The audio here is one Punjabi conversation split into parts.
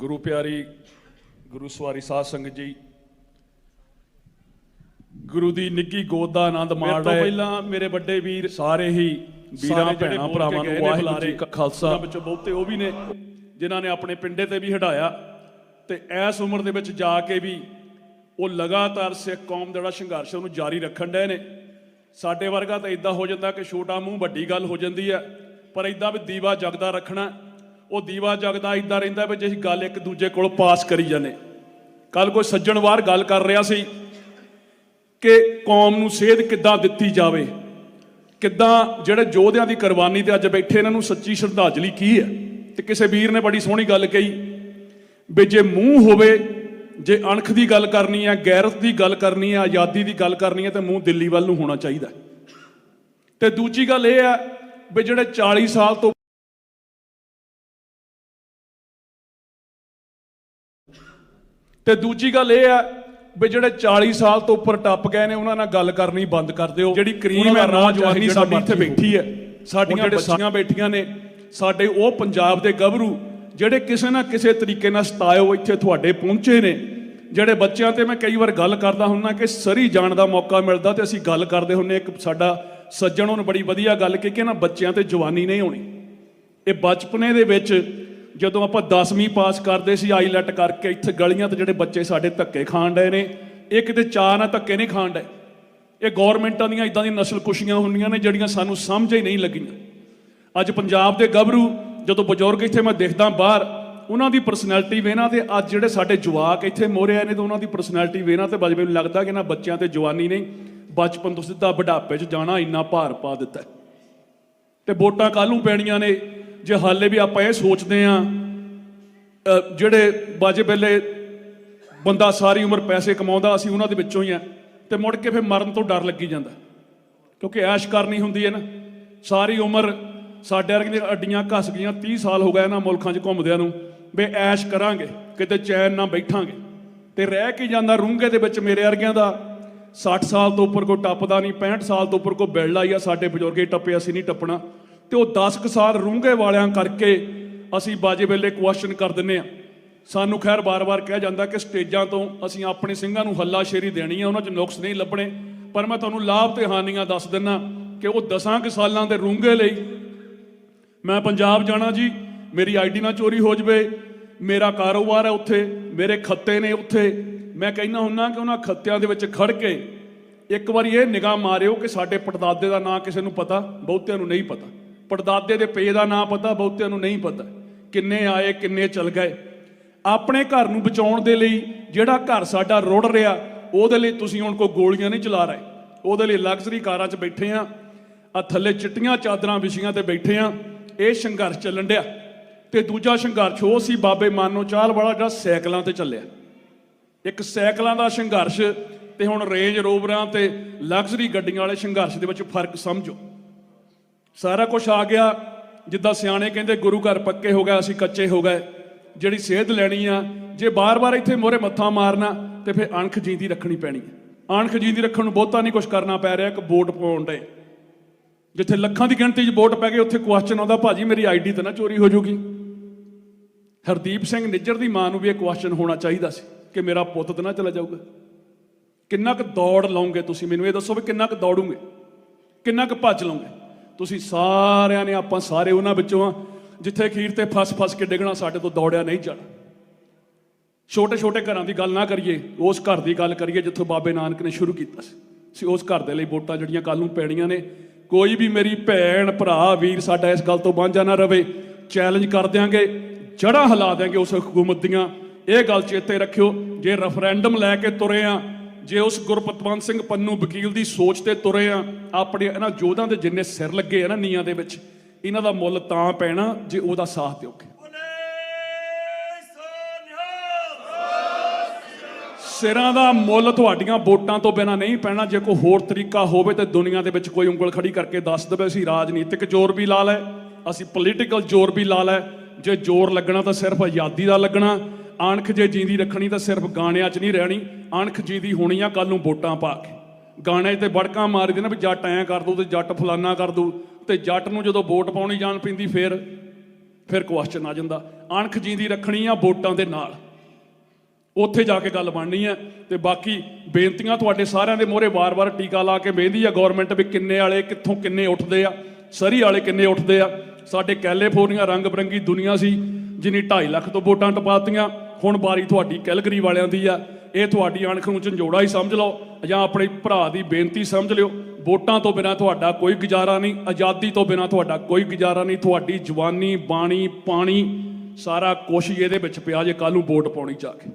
ਗੁਰੂ ਪਿਆਰੀ ਗੁਰੂ ਸਵਾਰੀ ਸਾਧ ਸੰਗਤ ਜੀ ਗੁਰੂ ਦੀ ਨਿੱਗੀ ਗੋਦ ਦਾ ਆਨੰਦ ਮਾਣ ਰਹੇ। ਪਹਿਲਾਂ ਮੇਰੇ ਵੱਡੇ ਵੀਰ ਸਾਰੇ ਹੀ ਵੀਰਾਂ ਭੈਣਾਂ ਭਰਾਵਾਂ ਨੂੰ ਵਾਹਿਗੁਰੂ ਜੀ ਕਾ ਖਾਲਸਾ। ਵਿੱਚੋਂ ਬਹੁਤੇ ਉਹ ਵੀ ਨੇ ਜਿਨ੍ਹਾਂ ਨੇ ਆਪਣੇ ਪਿੰਡੇ ਤੇ ਵੀ ਹਟਾਇਆ। ਤੇ ਐਸ ਉਮਰ ਦੇ ਵਿੱਚ ਜਾ ਕੇ ਵੀ ਉਹ ਲਗਾਤਾਰ ਸਿੱਖ ਕੌਮ ਦਾ ਜਿਹੜਾ ਸੰਘਰਸ਼ ਉਹਨੂੰ ਜਾਰੀ ਰੱਖਣ ਡਏ ਨੇ। ਸਾਡੇ ਵਰਗਾ ਤਾਂ ਇਦਾਂ ਹੋ ਜਾਂਦਾ ਕਿ ਛੋਟਾ ਮੂੰਹ ਵੱਡੀ ਗੱਲ ਹੋ ਜਾਂਦੀ ਹੈ ਪਰ ਇਦਾਂ ਵੀ ਦੀਵਾ ਜਗਦਾ ਰੱਖਣਾ। ਉਹ ਦੀਵਾ ਜਗਦਾ ਇਦਾਂ ਰਹਿੰਦਾ ਵੀ ਜੇ ਅਸੀਂ ਗੱਲ ਇੱਕ ਦੂਜੇ ਕੋਲ ਪਾਸ ਕਰੀ ਜਾਂਦੇ ਕੱਲ ਕੋਈ ਸੱਜਣ ਵਾਰ ਗੱਲ ਕਰ ਰਿਹਾ ਸੀ ਕਿ ਕੌਮ ਨੂੰ ਸੇਧ ਕਿੱਦਾਂ ਦਿੱਤੀ ਜਾਵੇ, ਕਿੱਦਾਂ ਜਿਹੜੇ ਯੋਧਿਆਂ ਦੀ ਕੁਰਬਾਨੀ ਤੇ ਅੱਜ ਬੈਠੇ ਇਹਨਾਂ ਨੂੰ ਸੱਚੀ ਸ਼ਰਧਾਂਜਲੀ ਕੀ ਹੈ ਤੇ ਕਿਸੇ ਵੀਰ ਨੇ ਬੜੀ ਸੋਹਣੀ ਗੱਲ ਕਹੀ ਵੀ ਜੇ ਮੂੰਹ ਹੋਵੇ, ਜੇ ਅਣਖ ਦੀ ਗੱਲ ਕਰਨੀ ਹੈ, ਗੈਰਤ ਦੀ ਗੱਲ ਕਰਨੀ ਹੈ, ਆਜ਼ਾਦੀ ਦੀ ਗੱਲ ਕਰਨੀ ਹੈ, ਤਾਂ ਮੂੰਹ ਦਿੱਲੀ ਵੱਲ ਨੂੰ ਹੋਣਾ ਚਾਹੀਦਾ ਹੈ। ਤੇ ਦੂਜੀ ਗੱਲ ਇਹ ਹੈ ਵੀ ਜਿਹੜੇ 40 ਸਾਲ ਤੋਂ ਤੇ ਦੂਜੀ ਗੱਲ ਇਹ ਹੈ ਵੀ ਜਿਹੜੇ 40 ਸਾਲ ਤੋਂ ਉੱਪਰ ਟੱਪ ਗਏ ਨੇ ਉਹਨਾਂ ਨਾਲ ਗੱਲ ਕਰਨੀ ਬੰਦ ਕਰ ਦਿਓ। ਜਿਹੜੀ ਕਰੀਮ ਹੈ ਨੌਜਵਾਨੀ ਸਾਡੀ ਇੱਥੇ ਬੈਠੀ ਹੈ। ਸਾਡੀਆਂ ਬੱਚੀਆਂ ਬੈਠੀਆਂ ਨੇ। ਸਾਡੇ ਉਹ ਪੰਜਾਬ ਦੇ ਗੱਭਰੂ ਜਿਹੜੇ ਕਿਸੇ ਨਾ ਕਿਸੇ ਤਰੀਕੇ ਨਾਲ ਸਤਾਇਓ ਇੱਥੇ ਤੁਹਾਡੇ ਪਹੁੰਚੇ ਨੇ। ਜਿਹੜੇ ਬੱਚਿਆਂ ਤੇ ਮੈਂ ਕਈ ਵਾਰ ਗੱਲ ਕਰਦਾ ਹੁੰਨਾ ਕਿ ਸਰੀ ਜਾਣ ਦਾ ਮੌਕਾ ਮਿਲਦਾ ਤੇ ਅਸੀਂ ਗੱਲ ਕਰਦੇ ਹੁੰਨੇ ਇੱਕ ਸਾਡਾ ਸੱਜਣ ਉਹਨੇ ਬੜੀ ਵਧੀਆ ਗੱਲ ਕਹੀ ਕਿ ਨਾ ਬੱਚਿਆਂ ਤੇ ਜਵਾਨੀ ਨਹੀਂ ਹੋਣੀ। ਇਹ ਬਚਪਨੇ ਦੇ ਵਿੱਚ ਜਦੋਂ ਆਪਾਂ 10ਵੀਂ ਪਾਸ ਕਰਦੇ ਸੀ ਆਈਲੈਟ ਕਰਕੇ ਇੱਥੇ ਗਲੀਆਂ ਤੇ ਜਿਹੜੇ ਬੱਚੇ ਸਾਡੇ ਧੱਕੇ ਖਾਣ ਡਏ ਨੇ, ਇਹ ਕਿਤੇ ਚਾਹ ਨਾਲ ਧੱਕੇ ਨਹੀਂ ਖਾਣ ਡਏ ਇਹ ਗਵਰਨਮੈਂਟਾਂ ਦੀਆਂ ਇਦਾਂ ਦੀ ਨਸਲ ਕੁਸ਼ੀਆਂ ਹੁੰਦੀਆਂ ਨੇ, ਜਿਹੜੀਆਂ ਸਾਨੂੰ ਸਮਝ ਹੀ ਨਹੀਂ ਲੱਗੀਆਂ ਅੱਜ ਪੰਜਾਬ ਦੇ ਗੱਭਰੂ, ਜਦੋਂ ਬਜ਼ੁਰਗ ਇੱਥੇ ਮੈਂ ਦੇਖਦਾ ਬਾਹਰ, ਉਹਨਾਂ ਦੀ ਪਰਸਨੈਲਿਟੀ ਵੇਨਾ ਤੇ ਅੱਜ ਜਿਹੜੇ ਸਾਡੇ ਜਵਾਕ ਇੱਥੇ ਮੋਰੇ ਆਏ ਨੇ, ਤੇ ਉਹਨਾਂ ਦੀ ਪਰਸਨੈਲਿਟੀ ਵੇਨਾ ਤੇ ਬਜ ਮੈਨੂੰ ਲੱਗਦਾ ਕਿ ਨਾ ਬੱਚਿਆਂ ਤੇ ਜਵਾਨੀ ਨਹੀਂ, ਬਚਪਨ ਤੋਂ ਸਿੱਧਾ ਬੁਢਾਪੇ 'ਚ ਜਾਣਾ ਇੰਨਾ ਭਾਰ ਪਾ ਦਿੱਤਾ ਹੈ। ਤੇ ਵੋਟਾਂ ਕੱਲ੍ਹ ਪੈਣੀਆਂ ਨੇ ਜੇ ਹਾਲੇ ਵੀ ਆਪਾਂ ਇਹ ਸੋਚਦੇ ਆ ਜਿਹੜੇ ਬਾਜੇ ਵੇਲੇ ਬੰਦਾ ਸਾਰੀ ਉਮਰ ਪੈਸੇ ਕਮਾਉਂਦਾ, ਅਸੀਂ ਉਹਨਾਂ ਦੇ ਵਿੱਚੋਂ ਹੀ ਆ ਤੇ ਮੁੜ ਕੇ ਫਿਰ ਮਰਨ ਤੋਂ ਡਰ ਲੱਗੀ ਜਾਂਦਾ। ਕਿਉਂਕਿ ਐਸ਼ ਕਰਨੀ ਹੁੰਦੀ ਹੈ ਨਾ। ਸਾਰੀ ਉਮਰ ਸਾਡੇ ਵਰਗੇ ਦੀਆਂ ਅੱਡੀਆਂ ਘਸ ਗਈਆਂ 30 ਸਾਲ ਹੋ ਗਏ ਇਹਨਾਂ ਮੁਲਕਾਂ 'ਚ ਘੁੰਮਦਿਆਂ ਨੂੰ, ਵੀ ਐਸ਼ ਕਰਾਂਗੇ, ਕਿਤੇ ਚੈਨ ਨਾ ਬੈਠਾਂਗੇ। ਤੇ ਰਹਿ ਕੇ ਜਾਂਦਾ ਰੂੰਗੇ ਦੇ ਵਿੱਚ ਮੇਰੇ ਵਰਗਿਆਂ ਦਾ। 60 ਸਾਲ ਤੋਂ ਉੱਪਰ ਕੋਈ ਟੱਪਦਾ ਨਹੀਂ 65 ਸਾਲ ਤੋਂ ਉੱਪਰ ਕੋਈ ਬਿਲਡ ਆਈ ਆ, ਸਾਡੇ ਬਜ਼ੁਰਗੇ ਟੱਪੇ, ਅਸੀਂ ਨਹੀਂ ਟੱਪਣਾ। ਤੇ ਉਹ 10 ਕੁ ਸਾਲ ਰੂੰਗੇ ਵਾਲਿਆਂ ਕਰਕੇ ਅਸੀਂ ਬਾਜੇ ਵੇਲੇ ਕੁਐਸਚਨ ਕਰ ਦਿੰਨੇ ਆ ਸਾਨੂੰ ਖੈਰ ਬਾਰ-ਬਾਰ ਕਿਹਾ ਜਾਂਦਾ ਕਿ ਸਟੇਜਾਂ ਤੋਂ ਅਸੀਂ ਆਪਣੇ ਸਿੰਘਾਂ ਨੂੰ ਹੱਲਾ ਸ਼ੇਰੀ ਦੇਣੀ ਆ, ਉਹਨਾਂ 'ਚ ਨੁਕਸ ਨਹੀਂ ਲੱਭਣੇ। ਪਰ ਮੈਂ ਤੁਹਾਨੂੰ ਲਾਭ ਤੇ ਹਾਨੀਆਂ ਦੱਸ ਦਿੰਨਾ ਕਿ ਉਹ 10 ਕੁ ਸਾਲਾਂ ਦੇ ਰੂੰਗੇ ਲਈ ਮੈਂ ਪੰਜਾਬ ਜਾਣਾ ਜੀ, ਮੇਰੀ ਆਈਡੀ ਨਾ ਚੋਰੀ ਹੋ ਜਵੇ, ਮੇਰਾ ਕਾਰੋਬਾਰ ਹੈ ਉੱਥੇ, ਮੇਰੇ ਖੱਤੇ ਨੇ ਉੱਥੇ। ਮੈਂ ਕਹਿੰਦਾ ਹੁੰਨਾ ਕਿ ਉਹਨਾਂ ਖੱਤਿਆਂ ਦੇ ਵਿੱਚ ਖੜ ਕੇ ਇੱਕ ਵਾਰੀ ਇਹ ਨਿਗਾਹ ਮਾਰਿਓ ਕਿ ਸਾਡੇ ਪੜਦਾਦੇ ਦਾ ਨਾਂ ਕਿਸੇ ਨੂੰ ਪਤਾ, ਬਹੁਤਿਆਂ ਨੂੰ ਨਹੀਂ ਪਤਾ। ਪੜਦਾਦੇ ਦੇ ਪੇ ਦਾ ਨਾਂ ਪਤਾ, ਬਹੁਤਿਆਂ ਨੂੰ ਨਹੀਂ ਪਤਾ ਕਿੰਨੇ ਆਏ, ਕਿੰਨੇ ਚਲ ਗਏ। ਆਪਣੇ ਘਰ ਨੂੰ ਬਚਾਉਣ ਦੇ ਲਈ ਜਿਹੜਾ ਘਰ ਸਾਡਾ ਰੁੜ ਰਿਹਾ, ਉਹਦੇ ਲਈ ਤੁਸੀਂ ਹੁਣ ਕੋਈ ਗੋਲੀਆਂ ਨਹੀਂ ਚਲਾ ਰਹੇ। ਉਹਦੇ ਲਈ ਲਗਜ਼ਰੀ ਕਾਰਾਂ 'ਚ ਬੈਠੇ ਆ ਆ ਥੱਲੇ ਚਿੱਟੀਆਂ ਚਾਦਰਾਂ ਵਿਛੀਆਂ ਤੇ ਬੈਠੇ ਆ, ਇਹ ਸੰਘਰਸ਼ ਚੱਲਣ ਡਿਆ। ਤੇ ਦੂਜਾ ਸੰਘਰਸ਼ ਉਹ ਸੀ ਬਾਬੇ ਮਾਨੋ ਚਾਲ ਵਾਲਾ ਜਿਹੜਾ ਸਾਈਕਲਾਂ ਤੇ ਚੱਲਿਆ। ਇੱਕ ਸਾਈਕਲਾਂ ਦਾ ਸੰਘਰਸ਼ ਤੇ ਹੁਣ ਰੇਂਜ ਰੋਵਰਾਂ ਤੇ ਲਗਜ਼ਰੀ ਗੱਡੀਆਂ ਵਾਲੇ ਸੰਘਰਸ਼ ਦੇ ਵਿੱਚ ਫ਼ਰਕ ਸਮਝੋ। ਸਾਰਾ ਕੁਝ ਆ ਗਿਆ, ਜਿੱਦਾਂ ਸਿਆਣੇ ਕਹਿੰਦੇ ਗੁਰੂ ਘਰ ਪੱਕੇ ਹੋ ਗਏ, ਅਸੀਂ ਕੱਚੇ ਹੋ ਗਏ। ਜਿਹੜੀ ਸੇਧ ਲੈਣੀ ਆ, ਜੇ ਬਾਰ-ਬਾਰ ਇੱਥੇ ਮੋਰੇ ਮੱਥਾ ਮਾਰਨਾ, ਤੇ ਫਿਰ ਅਣਖ ਜੀਂਦੀ ਰੱਖਣੀ ਪੈਣੀ ਹੈ ਅਣਖ ਜੀਂਦੀ ਰੱਖਣ ਨੂੰ ਬਹੁਤਾ ਨਹੀਂ ਕੁਝ ਕਰਨਾ ਪੈ ਰਿਹਾ, ਇੱਕ ਵੋਟ ਪਾਉਣ ਦੇ ਜਿੱਥੇ ਲੱਖਾਂ ਦੀ ਗਿਣਤੀ 'ਚ ਵੋਟ ਪੈ ਗਏ ਉੱਥੇ ਕੁਐਸਚਨ ਆਉਂਦਾ, ਭਾਜੀ, ਮੇਰੀ ਆਈਡੀ ਤਾਂ ਨਾ ਚੋਰੀ ਹੋ ਜਾਊਗੀ। ਹਰਦੀਪ ਸਿੰਘ ਨਿੱਜਰ ਦੀ ਮਾਂ ਨੂੰ ਵੀ ਇਹ ਕੁਐਸਚਨ ਹੋਣਾ ਚਾਹੀਦਾ ਸੀ, ਕਿ ਮੇਰਾ ਪੁੱਤ ਤਾਂ ਨਾ ਚਲਾ ਜਾਊਗਾ। ਕਿੰਨਾ ਕੁ ਦੌੜ ਲਾਉਂਗੇ ਤੁਸੀਂ? ਮੈਨੂੰ ਇਹ ਦੱਸੋ ਵੀ ਕਿੰਨਾ ਕੁ ਦੌੜੂਗੇ? ਕਿੰਨਾ ਕੁ ਭੱਜ ਲਾਉਂਗੇ? ਤੁਸੀਂ ਸਾਰਿਆਂ ਨੇ ਆਪਾਂ ਸਾਰੇ ਉਹਨਾਂ ਵਿੱਚੋਂ ਆ ਜਿੱਥੇ ਖੀਰ ਤੇ ਫਸ ਫਸ ਕੇ ਡਿੱਗਣਾ ਸਾਡੇ ਤੋਂ ਦੌੜਿਆ ਨਹੀਂ ਜਾਣਾ। ਛੋਟੇ ਛੋਟੇ ਘਰਾਂ ਦੀ ਗੱਲ ਨਾ ਕਰੀਏ, ਉਸ ਘਰ ਦੀ ਗੱਲ ਕਰੀਏ ਜਿੱਥੋਂ ਬਾਬੇ ਨਾਨਕ ਨੇ ਸ਼ੁਰੂ ਕੀਤਾ ਸੀ। ਸੀ ਉਸ ਘਰ ਦੇ ਲਈ ਵੋਟਾਂ ਜਿਹੜੀਆਂ ਕੱਲ ਨੂੰ ਪੈਣੀਆਂ ਨੇ, ਕੋਈ ਵੀ ਮੇਰੀ ਭੈਣ, ਭਰਾ, ਵੀਰ ਸਾਡਾ ਇਸ ਗੱਲ ਤੋਂ ਵਾਂਝਾ ਨਾ ਰਵੇ। ਚੈਲੰਜ ਕਰ ਦਿਆਂਗੇ ਜੜਾਂ ਹਿਲਾ ਦਿਆਂਗੇ ਉਸ ਹਕੂਮਤ ਦੀਆਂ। ਇਹ ਗੱਲ ਚੇਤੇ ਰੱਖਿਓ, ਜੇ ਰੈਫਰੈਂਡਮ ਲੈ ਕੇ ਤੁਰੇ ਆ ਜੇ ਉਸ ਗੁਰਪਤਵੰਤ ਸਿੰਘ ਪੰਨੂ ਵਕੀਲ ਦੀ ਸੋਚ ਤੇ ਤੁਰੇ ਆ ਆਪਣੇ ਇਹਨਾਂ ਯੋਧਾਂ ਦੇ ਜਿੰਨੇ ਸਿਰ ਲੱਗੇ ਆ ਨਾ ਨੀਆਂ ਦੇ ਵਿੱਚ ਇਹਨਾਂ ਦਾ ਮੁੱਲ ਤਾਂ ਪੈਣਾ ਜੇ ਉਹਦਾ ਸਾਥ ਦਿਓਗੇ ਸਿਰਾਂ ਦਾ ਮੁੱਲ ਤੁਹਾਡੀਆਂ ਵੋਟਾਂ ਤੋਂ ਬਿਨਾ ਨਹੀਂ ਪੈਣਾ ਜੇ ਕੋਈ ਹੋਰ ਤਰੀਕਾ ਹੋਵੇ ਤੇ ਦੁਨੀਆ ਦੇ ਵਿੱਚ ਕੋਈ ਉਂਗਲ ਖੜੀ ਕਰਕੇ ਦੱਸ ਦੇਵੇ ਅਸੀਂ ਰਾਜਨੀਤਿਕ ਜ਼ੋਰ ਵੀ ਲਾ ਲੈ ਅਸੀਂ ਪੋਲੀਟੀਕਲ ਜ਼ੋਰ ਵੀ ਲਾ ਲੈ ਜੇ ਜ਼ੋਰ ਲੱਗਣਾ ਤਾਂ ਸਿਰਫ ਆਜ਼ਾਦੀ ਦਾ ਲੱਗਣਾ ਅਣਖ ਜੇ ਜੀਂਦੀ ਰੱਖਣੀ ਤਾਂ ਸਿਰਫ ਗਾਣਿਆਂ 'ਚ ਨਹੀਂ ਰਹਿਣੀ ਅਣਖ ਜੀਂਦੀ ਹੋਣੀ ਆ ਕੱਲ ਨੂੰ ਵੋਟਾਂ ਪਾ ਕੇ। ਗਾਣੇ ਤੇ ਬੜਕਾਂ ਮਾਰਦੇ ਨਾ ਵੀ ਜੱਟ ਐਂ ਕਰ ਦੂ ਤੇ ਜੱਟ ਫਲਾਨਾ ਕਰ ਦੂ ਤੇ ਜੱਟ ਨੂੰ ਜਦੋਂ ਵੋਟ ਪਾਉਣੀ ਜਾਣ ਪੈਂਦੀ ਫੇਰ, ਫਿਰ ਕੁਐਸਚਨ ਆ ਜਾਂਦਾ। ਅਣਖ ਜੀਂਦੀ ਰੱਖਣੀ ਆ ਵੋਟਾਂ ਦੇ ਨਾਲ। ਉੱਥੇ ਜਾ ਕੇ ਗੱਲ ਬਣਨੀ ਹੈ ਤੇ ਬਾਕੀ ਬੇਨਤੀਆਂ ਤੁਹਾਡੇ ਸਾਰਿਆਂ ਦੇ ਮੋਹਰੇ ਵਾਰ-ਵਾਰ ਟੀਕਾ ਲਾ ਕੇ ਵੇਂਦੀ ਆ ਗਵਰਨਮੈਂਟ ਵੀ ਕਿੰਨੇ ਵਾਲੇ ਕਿੱਥੋਂ ਕਿੰਨੇ ਉੱਠਦੇ ਆ, ਸਰੀ ਵਾਲੇ ਕਿੰਨੇ ਉੱਠਦੇ ਆ। ਸਾਡੇ ਕੈਲੀਫੋਰਨੀਆ ਰੰਗ ਬਰੰਗੀ ਦੁਨੀਆ ਸੀ, ਜਿਨੀ 2.5 ਲੱਖ ਤੋਂ ਵੋਟਾਂ ਟਪਾਤੀਆਂ ਹੁਣ ਬਾਰੀ ਤੁਹਾਡੀ ਕੈਲਗਰੀ ਵਾਲਿਆਂ ਦੀ ਆ, ਇਹ ਤੁਹਾਡੀ ਅਣਖ ਨੂੰ ਝੰਜੋੜਾ ਹੀ ਸਮਝ ਲਓ ਜਾਂ ਆਪਣੇ ਭਰਾ ਦੀ ਬੇਨਤੀ ਸਮਝ ਲਿਓ। ਵੋਟਾਂ ਤੋਂ ਬਿਨਾ ਤੁਹਾਡਾ ਕੋਈ ਗੁਜ਼ਾਰਾ ਨਹੀਂ, ਆਜ਼ਾਦੀ ਤੋਂ ਬਿਨਾ ਤੁਹਾਡਾ ਕੋਈ ਗੁਜ਼ਾਰਾ ਨਹੀਂ, ਤੁਹਾਡੀ ਜਵਾਨੀ, ਬਾਣੀ, ਪਾਣੀ, ਸਾਰਾ ਕੁਛ ਇਹਦੇ ਵਿੱਚ ਪਿਆ ਜੇ ਕੱਲ ਨੂੰ ਵੋਟ ਪਾਉਣੀ ਜਾ ਕੇ।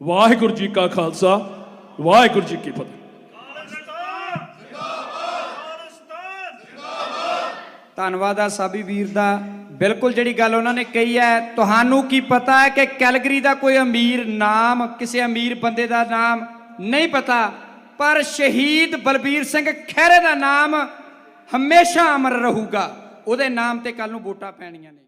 ਵਾਹਿਗੁਰੂ ਜੀ ਕਾ ਖਾਲਸਾ, ਵਾਹਿਗੁਰੂ ਜੀ ਕੀ ਫਤਿਹ। ਧੰਨਵਾਦ ਆ ਸਾਬੀ ਵੀਰ ਦਾ। ਬਿਲਕੁਲ ਜਿਹੜੀ ਗੱਲ ਉਹਨਾਂ ਨੇ ਕਹੀ ਹੈ, ਤੁਹਾਨੂੰ ਕੀ ਪਤਾ ਹੈ ਕਿ ਕੈਲਗਰੀ ਦਾ ਕੋਈ ਅਮੀਰ ਨਾਮ, ਕਿਸੇ ਅਮੀਰ ਬੰਦੇ ਦਾ ਨਾਮ ਨਹੀਂ ਪਤਾ, ਪਰ ਸ਼ਹੀਦ ਬਲਬੀਰ ਸਿੰਘ ਖਹਿਰੇ ਦਾ ਨਾਮ ਹਮੇਸ਼ਾ ਅਮਰ ਰਹੂਗਾ। ਉਹਦੇ ਨਾਮ ਤੇ ਕੱਲ ਨੂੰ ਵੋਟਾਂ ਪੈਣੀਆਂ ਨੇ।